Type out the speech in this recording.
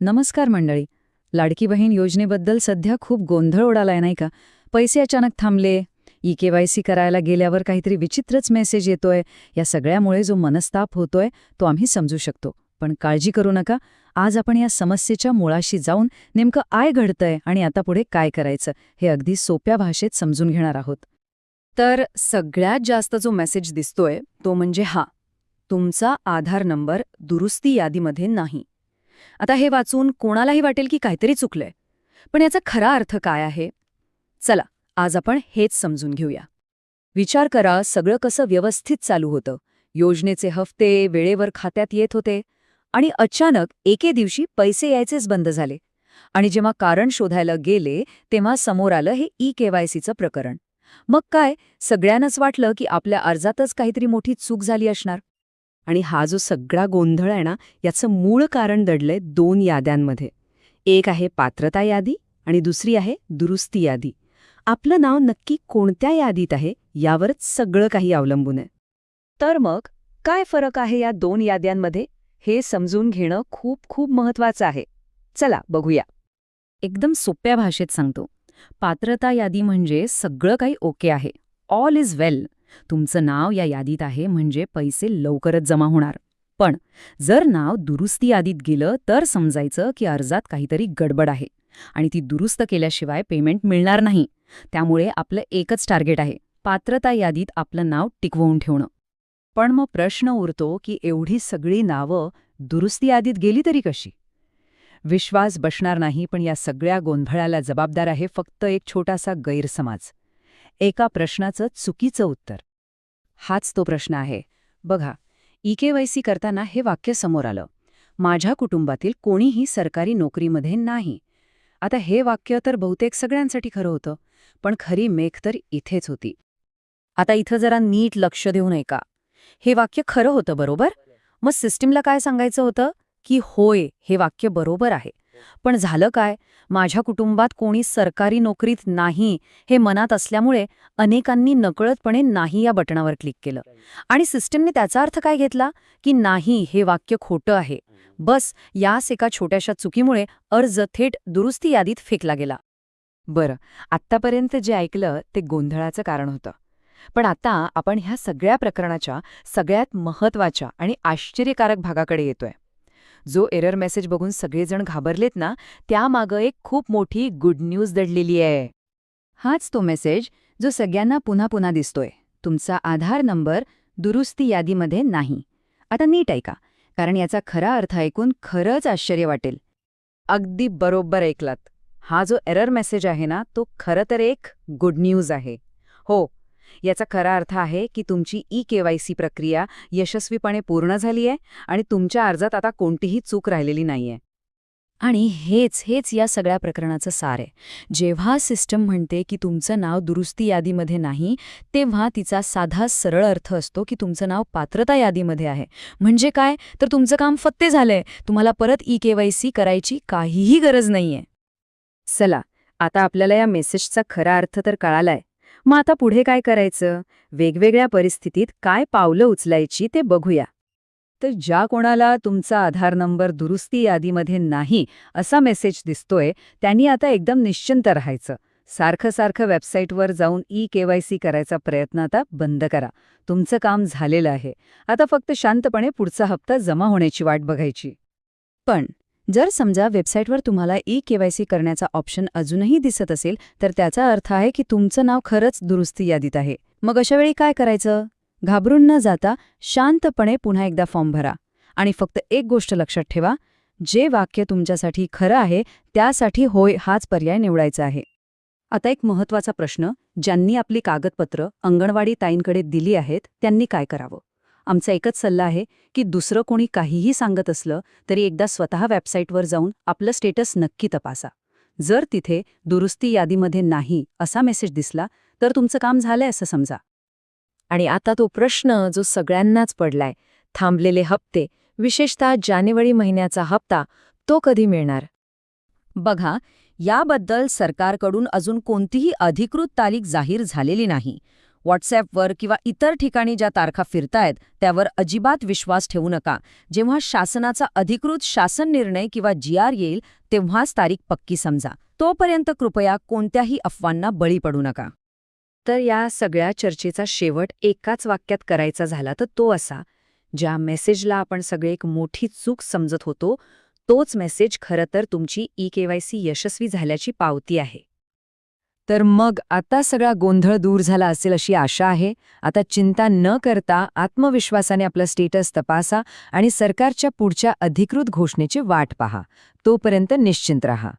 नमस्कार मंडळी. लाडकी बहीण योजनेबद्दल सध्या खूप गोंधळ उडालाय नाही का? पैसे अचानक थांबले. ई के वाय सी करायला गेल्यावर काहीतरी विचित्रच मेसेज येतोय. या सगळ्यामुळे जो मनस्ताप होतोय तो आम्ही समजू शकतो. पण काळजी करू नका. आज आपण या समस्येच्या मुळाशी जाऊन नेमकं आय घडतंय आणि आता पुढे काय करायचं हे अगदी सोप्या भाषेत समजून घेणार आहोत. तर सगळ्यात जास्त जो मेसेज दिसतोय तो म्हणजे हा. तुमचा आधार नंबर दुरुस्ती यादीमध्ये नाही. आता हे वाचून कोणालाही वाटेल की काहीतरी चुकलंय. पण याचा खरा अर्थ काय आहे? चला आज आपण हेच समजून घेऊया. विचार करा सगळं कसं व्यवस्थित चालू होतं. योजनेचे हफ्ते वेळेवर खात्यात येत होते. आणि अचानक एके दिवशी पैसे यायचेच बंद झाले. आणि जेव्हा कारण शोधायला गेले तेव्हा समोर आलं हे ई केवायसीचं प्रकरण. मग काय? सगळ्यांनाच वाटलं की आपल्या अर्जातच काहीतरी मोठी चूक झाली असणार. आणि हा जो सगळा गोंधळ आहे ना याचं मूळ कारण दडलंय दोन याद्यांमध्ये. एक आहे पात्रता यादी आणि दुसरी आहे दुरुस्ती यादी. आपलं नाव नक्की कोणत्या यादीत आहे यावरच सगळं काही अवलंबून आहे. तर मग काय फरक आहे या दोन याद्यांमध्ये? हे समजून घेणं खूप खूप महत्वाचं आहे. चला बघूया. एकदम सोप्या भाषेत सांगतो. पात्रता यादी म्हणजे सगळं काही ओके आहे. All is well. तुमचं नाव या यादीत आहे म्हणजे पैसे लवकरच जमा होणार. पण जर नाव दुरुस्ती यादीत गेलं तर समजायचं की अर्जात काहीतरी गडबड आहे आणि ती दुरुस्त केल्याशिवाय पेमेंट मिळणार नाही. त्यामुळे आपलं एकच टार्गेट आहे पात्रता यादीत आपलं नाव टिकवून ठेवणं. पण मग प्रश्न उरतो की एवढी सगळी नावं दुरुस्ती यादीत गेली तरी कशी? विश्वास बसणार नाही पण या सगळ्या गोंधळाला जबाबदार आहे फक्त एक छोटासा गैरसमाज. एका प्रश्नाचं चुकीचं उत्तर. हाच तो प्रश्न आहे. बघा ई के वाय सी करताना हे वाक्य समोर आलं. माझ्या कुटुंबातील कोणीही सरकारी नोकरीमध्ये नाही. आता हे वाक्य तर बहुतेक सगळ्यांसाठी खरं होतं पण खरी मेख तर इथेच होती. आता इथं जरा नीट लक्ष देऊ नये का हे वाक्य खरं होतं बरोबर? मग सिस्टीमला काय सांगायचं होतं? की होय हे वाक्य बरोबर आहे. पण झालं काय? माझ्या कुटुंबात कोणी सरकारी नोकरीत नाही हे मनात असल्यामुळे अनेकांनी नकळतपणे नाही या बटणावर क्लिक केलं. आणि सिस्टीमने त्याचा अर्थ काय घेतला? की नाही हे वाक्य खोटं आहे. बस याच एका छोट्याशा चुकीमुळे अर्ज थेट दुरुस्ती यादीत फेकला गेला. बरं आत्तापर्यंत जे ऐकलं ते गोंधळाचं कारण होतं. पण आता आपण ह्या सगळ्या प्रकरणाच्या सगळ्यात महत्त्वाच्या आणि आश्चर्यकारक भागाकडे येतोय. जो एरर मेसेज बघून सगळेजण घाबरलेत ना त्यामागं एक खूप मोठी गुड न्यूज दडलेली आहे. हाच तो मेसेज जो सगळ्यांना पुन्हा पुन्हा दिसतोय. तुमचा आधार नंबर दुरुस्ती यादीमध्ये नाही. आता नीट ऐका कारण याचा खरा अर्थ ऐकून खरंच आश्चर्य वाटेल. अगदी बरोबर ऐकलात. हा जो एरर मेसेज आहे ना तो खरं तर एक गुड न्यूज आहे. हो याचा खरा अर्थ आहे की तुमची ई केवायसी प्रक्रिया यशस्वीपणे पूर्ण झाली आहे आणि तुमच्या अर्जात आता कोणतीही चूक राहिलेली नाहीये. आणि हेच हेच या सगळ्या प्रकरणाचं सार आहे. जेव्हा सिस्टम म्हणते की तुमचं नाव दुरुस्ती यादीमध्ये नाही तेव्हा तिचा साधा सरळ अर्थ असतो की तुमचं नाव पात्रता यादीमध्ये आहे. म्हणजे काय? तर तुमचं काम फत्ते झालंय. तुम्हाला परत ई केवायसी करायची काहीही गरज नाहीये. चला आता आपल्याला या मेसेजचा खरा अर्थ तर कळालाय. मग आता पुढे काय करायचं? वेगवेगळ्या परिस्थितीत काय पावलं उचलायची ते बघूया. तर ज्या कोणाला तुमचा आधार नंबर दुरुस्ती यादीमध्ये नाही असा मेसेज दिसतोय त्यांनी आता एकदम निश्चिंत राहायचं. सारखं सारखं वेबसाईटवर जाऊन ई केवायसी करायचा प्रयत्न आता बंद करा. तुमचं काम झालेलं आहे. आता फक्त शांतपणे पुढचा हप्ता जमा होण्याची वाट बघायची. पण जर समजा वेबसाईटवर तुम्हाला ई केवायसी करण्याचा ऑप्शन अजूनही दिसत असेल तर त्याचा अर्थ आहे की तुमचं नाव खरंच दुरुस्ती यादीत आहे. मग अशावेळी काय करायचं? घाबरून न जाता शांतपणे पुन्हा एकदा फॉर्म भरा. आणि फक्त एक गोष्ट लक्षात ठेवा जे वाक्य तुमच्यासाठी खरं आहे त्यासाठी होय हाच पर्याय निवडायचा आहे. आता एक महत्त्वाचा प्रश्न ज्यांनी आपली कागदपत्र अंगणवाडी ताईंकडे दिली आहेत त्यांनी काय करावं? आमचा एकच सल्ला आहे की दुसरं कोणी काहीही सांगत असलं तरी एकदा स्वतः वेबसाईटवर जाऊन आपलं स्टेटस नक्की तपासा. जर तिथे दुरुस्ती यादीमध्ये नाही असा मेसेज दिसला तर तुमचं काम झालंय असं समजा. आणि आता तो प्रश्न जो सगळ्यांनाच पडलाय थांबलेले हप्ते विशेषतः जानेवारी महिन्याचा हप्ता तो कधी मिळणार? बघा याबद्दल सरकारकडून अजून कोणतीही अधिकृत तारीख जाहीर झालेली नाही. व्हॉट्सॲपवर किंवा इतर ठिकाणी ज्या तारखा फिरतायत त्यावर अजिबात विश्वास ठेवू नका. जेव्हा शासनाचा अधिकृत शासन निर्णय किंवा जी आर येईल तेव्हाच तारीख पक्की समजा. तोपर्यंत कृपया कोणत्याही अफवांना बळी पडू नका. तर या सगळ्या चर्चेचा शेवट एकाच वाक्यात करायचा झाला तर तो असा. ज्या मेसेजला आपण सगळे एक मोठी चूक समजत होतो तोच मेसेज खरं तर तुमची ई केवायसी यशस्वी झाल्याची पावती आहे. तर मग आता सगळा गोंधळ दूर झाला असेल अशी आशा आहे. आता चिंता न करता आत्मविश्वासाने आपला स्टेटस तपासा आणि सरकारच्या पुढच्या अधिकृत घोषणेची वाट पहा. तोपर्यंत निश्चिंत रहा.